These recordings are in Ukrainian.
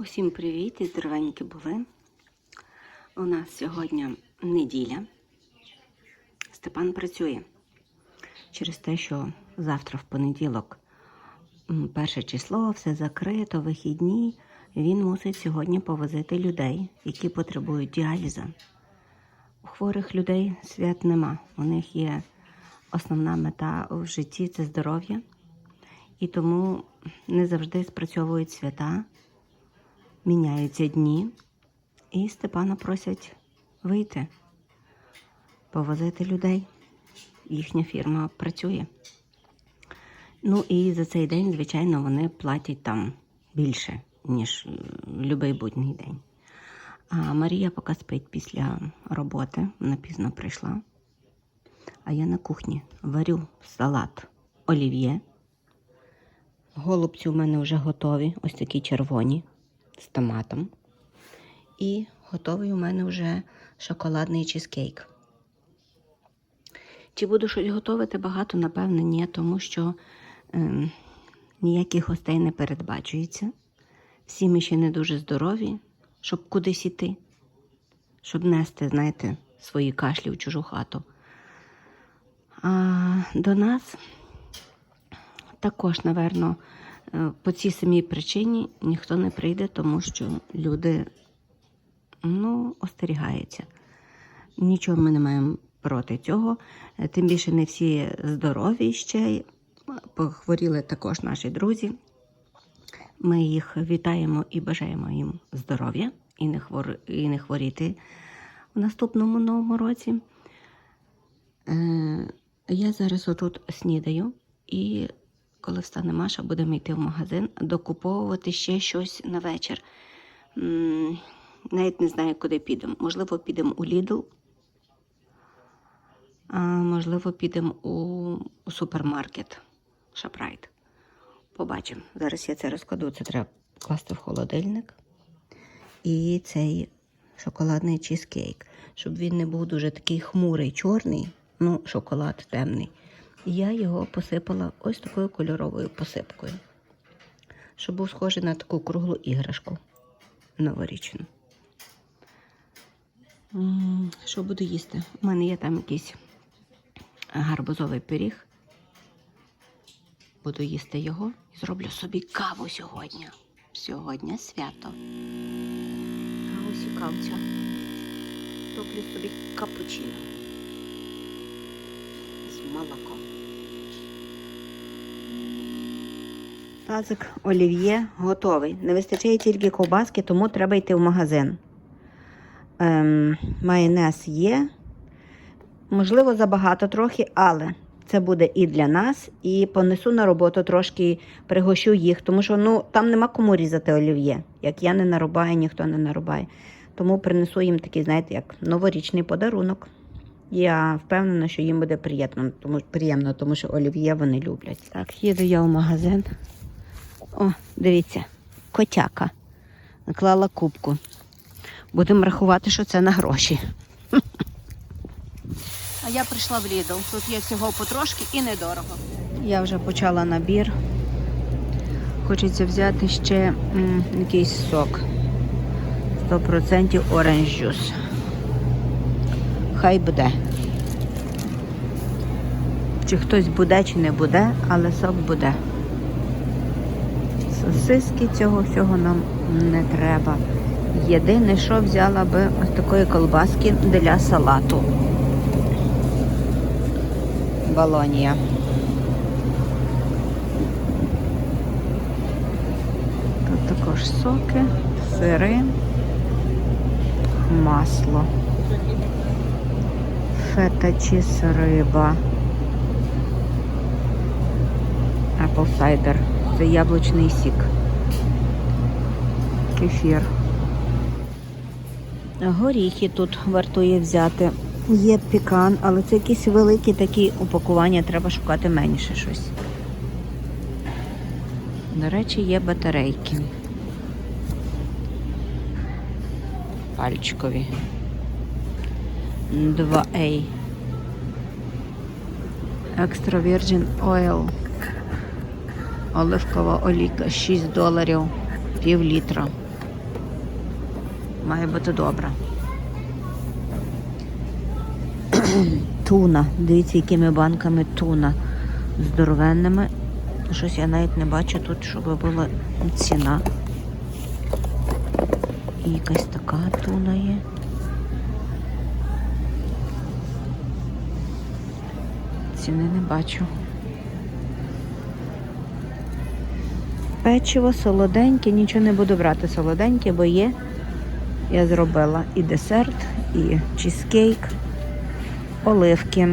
Усім привіт і здоровенькі були. У нас сьогодні неділя. Степан працює через те, що завтра в понеділок, перше число, все закрито, вихідні. Він мусить сьогодні повозити людей, які потребують діаліза. У хворих людей свят нема. У них є основна мета в житті це здоров'я. І тому не завжди спрацьовують свята, міняються дні, і Степана просять вийти, повозити людей. Їхня фірма працює. Ну і за цей день, звичайно, вони платять там більше, ніж будь-який будній день. А Марія поки спить після роботи, вона пізно прийшла. А я на кухні варю салат олів'є. Голубці у мене вже готові, ось такі червоні з томатом. І готовий у мене вже шоколадний чизкейк. Чи буду щось готувати багато, напевно, ні, тому що ем, ніяких гостей не передбачується. Всі ми ще не дуже здорові, щоб кудись іти, щоб нести, знаєте, свої кашлі в чужу хату. А до нас також, напевно, е, по цій самій причині ніхто не прийде, тому що люди ну, остерігаються. Нічого ми не маємо проти цього. Е, Тим більше не всі здорові ще. Похворіли також наші друзі. Ми їх вітаємо і бажаємо їм здоров'я і не, хвор... і не хворіти в наступному новому році. Е, я зараз отут снідаю, і коли встане Маша, будемо йти в магазин, докуповувати ще щось на вечір. Навіть не знаю, куди підемо. Можливо, підемо у Lidl, а можливо, підемо у, у супермаркет Шапрайт. Побачимо. Зараз я це розкладу. Це треба класти в холодильник. І цей шоколадний чизкейк, щоб він не був дуже такий хмурий, чорний, ну, шоколад темний. Я його посипала ось такою кольоровою посипкою, щоб був схожий на таку круглу іграшку новорічну. Що буду їсти? У мене є там якийсь гарбузовий пиріг. Буду їсти його і зроблю собі каву сьогодні. Сьогодні свято. А ось і кавця. Роблю собі капучино з молоком. Тазик олів'є готовий. Не вистачає тільки ковбаски, тому треба йти в магазин. Ем, майонез є. Можливо, забагато трохи, але це буде і для нас, і понесу на роботу трошки пригощу їх, тому що ну, там нема кому різати олів'є. Як я не нарубаю, ніхто не нарубає. Тому принесу їм такий, знаєте, як новорічний подарунок. Я впевнена, що їм буде приємно, тому, приємно, тому що олів'є вони люблять. Так, їду я в магазин. О, дивіться, котяка. Наклала кубку. Будемо рахувати, що це на гроші. А я прийшла в Lidl. Тут є всього потрошки і недорого. Я вже почала набір. Хочеться взяти ще м, якийсь сок. 100% orange juice. Хай буде. Чи хтось буде, чи не буде, але сок буде. Сосиски цього всього нам не треба. Єдине, що взяла би ось такої колбаски для салату. Балонія. Тут також соки, сири, масло, фета чіз риба, apple cider. Яблучний сік. Кефір. Горіхи тут вартує взяти. Є пікан, але це якісь великі такі упакування, треба шукати менше щось. До речі, є батарейки. Пальчикові. 2A. Extra Virgin Oil. Оливкова олійка 6 доларів, пів літра. Має бути добре. туна. Дивіться, якими банками туна. Здоровенними. Щось я навіть не бачу тут, щоб була ціна. І якась така туна є. Ціни не бачу. Печиво солоденьке, нічого не буду брати солоденьке, бо є. Я зробила і десерт, і чизкейк, оливки.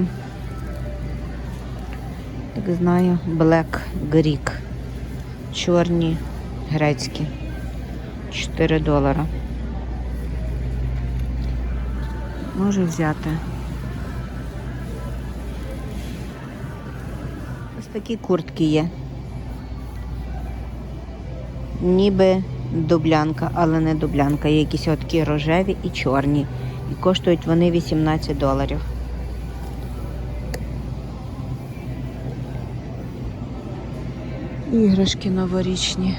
Так знаю, Black Greek. Чорні грецькі. 4 долара. Можу взяти. Ось такі куртки є. Ніби дублянка, але не дублянка. Є якісь отакі рожеві і чорні. І коштують вони 18 доларів. Іграшки новорічні.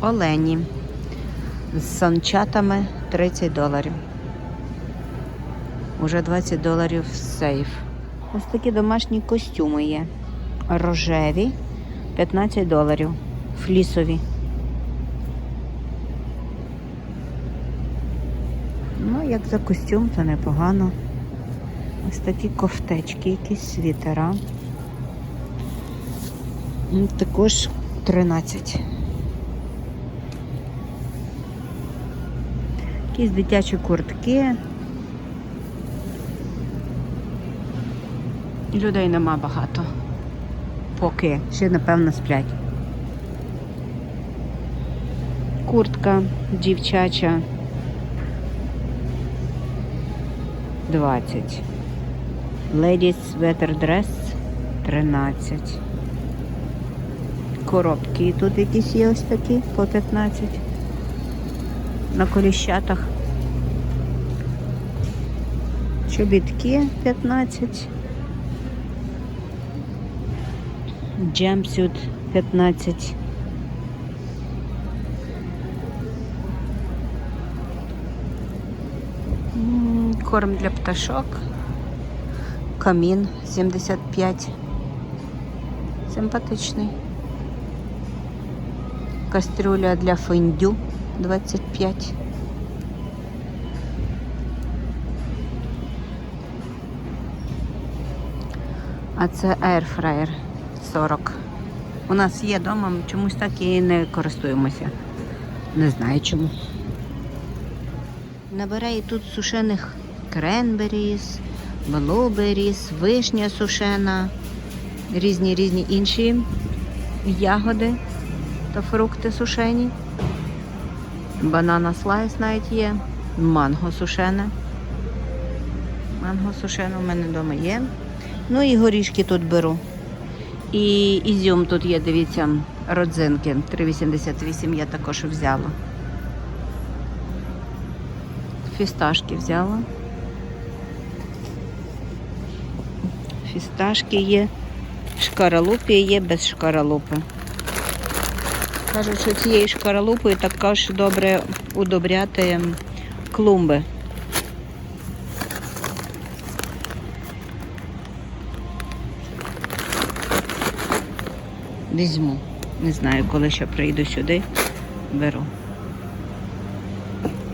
Олені. З санчатами 30 доларів. Уже 20 доларів сейф. Ось такі домашні костюми є. Рожеві 15 доларів. Флісові. Ну, як за костюм, то непогано. Ось такі кофтечки, якісь світера. Також 13. Якісь дитячі куртки. Людей нема багато. Поки ще, напевно, сплять. Куртка дівчача 20. Ladies sweater dress 13. Коробки тут якісь є ось такі по 15. На коліщатах. Чобітки 15. Jumpsuit 15. М, Корм для пташок. Камін 75. Симпатичний. Кастрюля для фондю 25. А це airfryer 40. У нас є вдома, чомусь так і не користуємося. Не знаю чому. Набирає тут сушених кренберіс, блуберіс, вишня сушена, різні різні інші ягоди та фрукти сушені. Банана слайс навіть є, манго сушене. Манго сушене у мене вдома є. Ну і горішки тут беру. І ізюм тут є, дивіться, родзинки. 3,88 я також взяла. Фісташки взяла. Фісташки є. Шкаралупі є без шкаралупи. Кажуть, що цією шкаралупою також добре удобряти клумби. Візьму. Не знаю, коли ще прийду сюди, беру.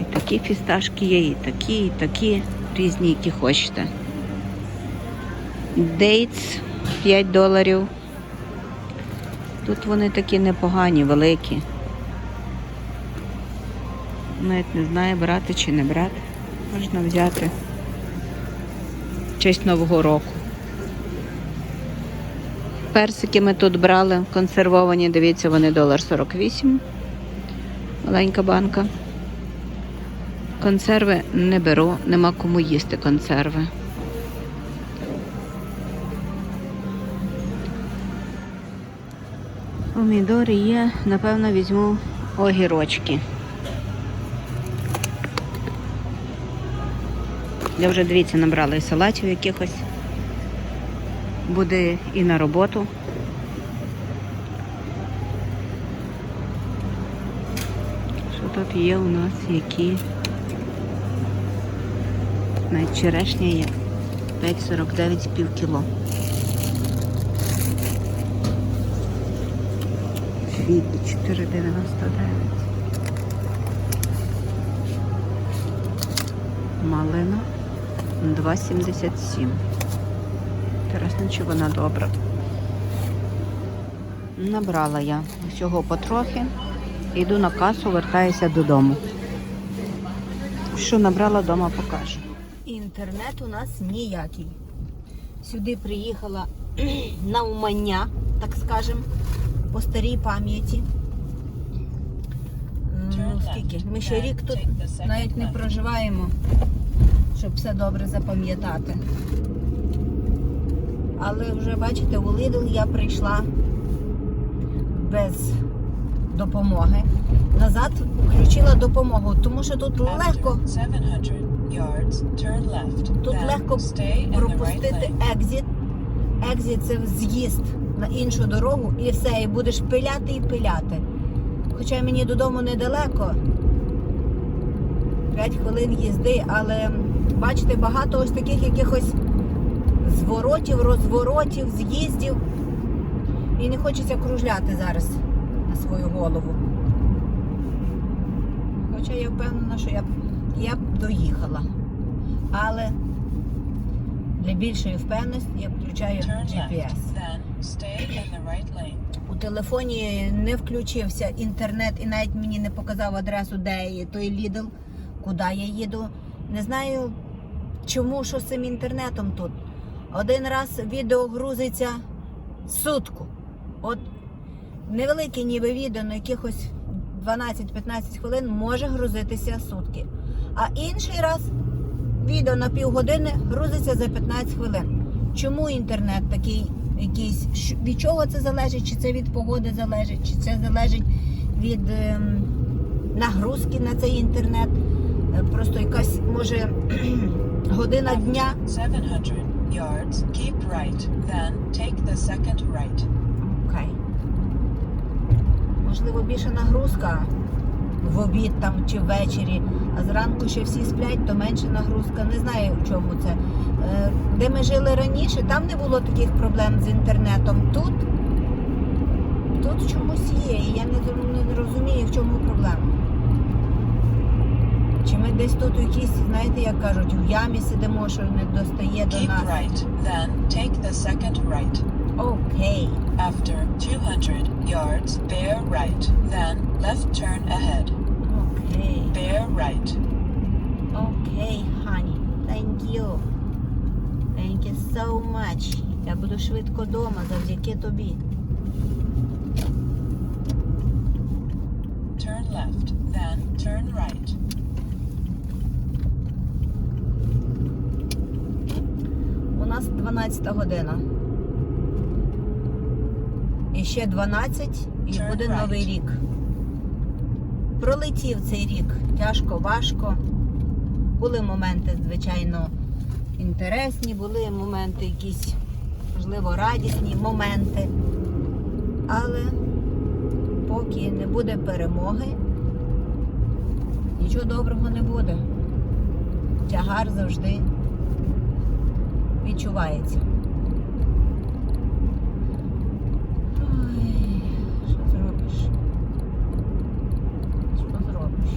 І такі фісташки є, і такі, і такі, різні, які хочете. Дейтс 5 доларів. Тут вони такі непогані, великі. Навіть не знаю, брати чи не брати. Можна взяти в честь Нового року. Персики ми тут брали консервовані, дивіться, вони долар 48. Маленька банка. Консерви не беру, нема кому їсти консерви. Помідори є, напевно, візьму огірочки. Я вже, дивіться, набрала і салатів якихось. Буде і на роботу. Що тут є у нас які. Навіть черешня є 5,49 з пів кіло. Фіги 4,99. Малина 2,77. Інтересно, чи вона добра. Набрала я всього потрохи. Йду на касу, вертаюся додому. Що набрала вдома, покажу. Інтернет у нас ніякий. Сюди приїхала на умання, так скажем, по старій пам'яті. Ну, скільки? Ми ще рік тут навіть не проживаємо, щоб все добре запам'ятати. Але вже бачите, у Lidl я прийшла без допомоги. Назад включила допомогу, тому що тут легко 700 yards, turn left. Тут легко пропустити lane. екзит. Екзит це з'їзд на іншу дорогу і все, і будеш пиляти і пиляти. Хоча мені додому недалеко. 5 хвилин їзди, але бачите, багато ось таких якихось зворотів, розворотів, з'їздів. І не хочеться кружляти зараз на свою голову. Хоча я впевнена, що я б, я б доїхала. Але для більшої впевненості я включаю. GPS. У телефоні не включився інтернет і навіть мені не показав адресу, де є той Lidl, куди я їду. Не знаю, чому що з цим інтернетом тут. Один раз відео грузиться сутку. От невелике ніби відео на якихось 12-15 хвилин може грузитися сутки. А інший раз відео на півгодини грузиться за 15 хвилин. Чому інтернет такий якийсь? Від чого це залежить? Чи це від погоди залежить, чи це залежить від ем, нагрузки на цей інтернет? Е, Просто якась може година дня. 700 yards, keep right. Then take the second right. Окей. Можливо, більше нагрузка в обід там чи ввечері, а зранку ще всі сплять, то менше нагрузка. Не знаю, в чому це. Е, Де ми жили раніше, там не було таких проблем з інтернетом. Тут, тут чомусь є, і я не, розумію, в чому проблема. Чи ми десь тут у якійсь, знаєте, як кажуть, в ямі сидимо, що не достає до Keep нас. right. Then take the second right. Окей. After 200 yards, bear right. Then left turn ahead. Окей. Bear right. Окей, honey. Thank you. Thank you so much. Я буду швидко вдома завдяки тобі. Turn left. Then turn right. У нас 12 година. І ще 12 і буде новий рік. Пролетів цей рік. Тяжко, важко. Були моменти, звичайно, інтересні, були моменти якісь, можливо, радісні моменти. Але поки не буде перемоги, нічого доброго не буде. Тягар завжди відчувається. Що зробиш? Що зробиш?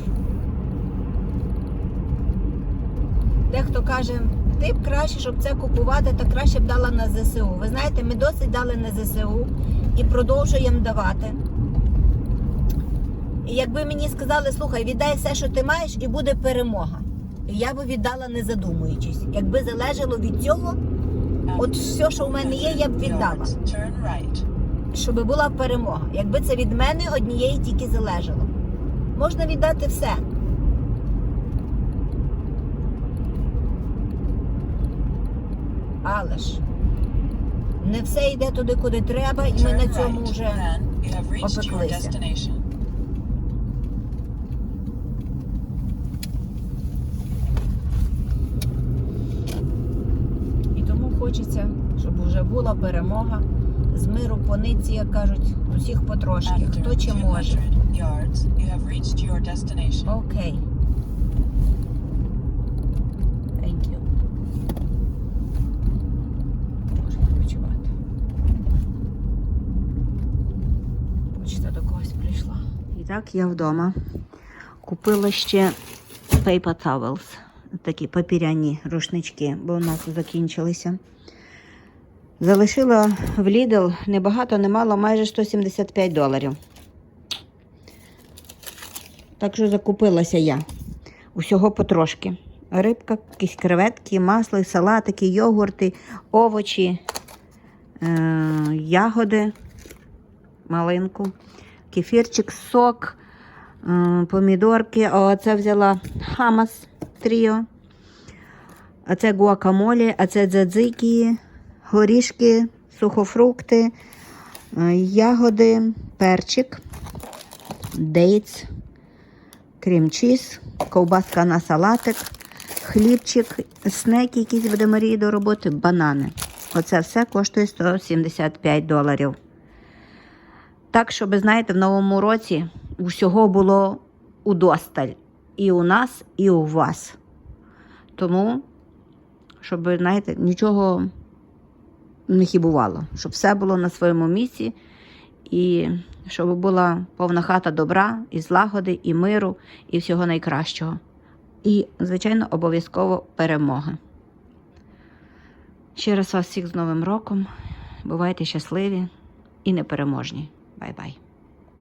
Дехто каже, ти б краще, щоб це купувати, та краще б дала на ЗСУ. Ви знаєте, ми досить дали на ЗСУ і продовжуємо давати. І якби мені сказали, слухай, віддай все, що ти маєш, і буде перемога. Я би віддала не задумуючись. Якби залежало від цього, От все, що в мене є, я б віддала. Щоб була перемога. Якби це від мене однієї тільки залежало. Можна віддати все. Але ж не все йде туди, куди треба, і ми на цьому вже опеклися. І тому хочеться, щоб вже була перемога з миру по нитці, як кажуть, усіх потрошки, хто чи може. 200 yards, you have reached your destination. Окей. Так я вдома купила ще paper towels, такі папіряні рушнички, бо у нас закінчилися. Залишила в Lidl небагато, немало, майже 175 доларів. Так що закупилася я. Усього потрошки. Рибка, якісь креветки, масло, салатики, йогурти, овочі, е- ягоди, малинку, кефірчик, сок, е- помідорки. О, це взяла хамас тріо. А це гуакамолі, а це дзадзики, горішки, сухофрукти, е, ягоди, перчик, дейц, крем-чіз, ковбаска на салатик, хлібчик, снеки, якісь буде Марії до роботи, банани. Оце все коштує 175 доларів. Так, що, ви знаєте, в новому році усього було удосталь. І у нас, і у вас. Тому, щоб, знаєте, нічого не хібувало, щоб все було на своєму місці, і щоб була повна хата добра, і злагоди, і миру, і всього найкращого. І, звичайно, обов'язково перемоги. Ще раз вас всіх з Новим роком. Бувайте щасливі і непереможні. Бай-бай.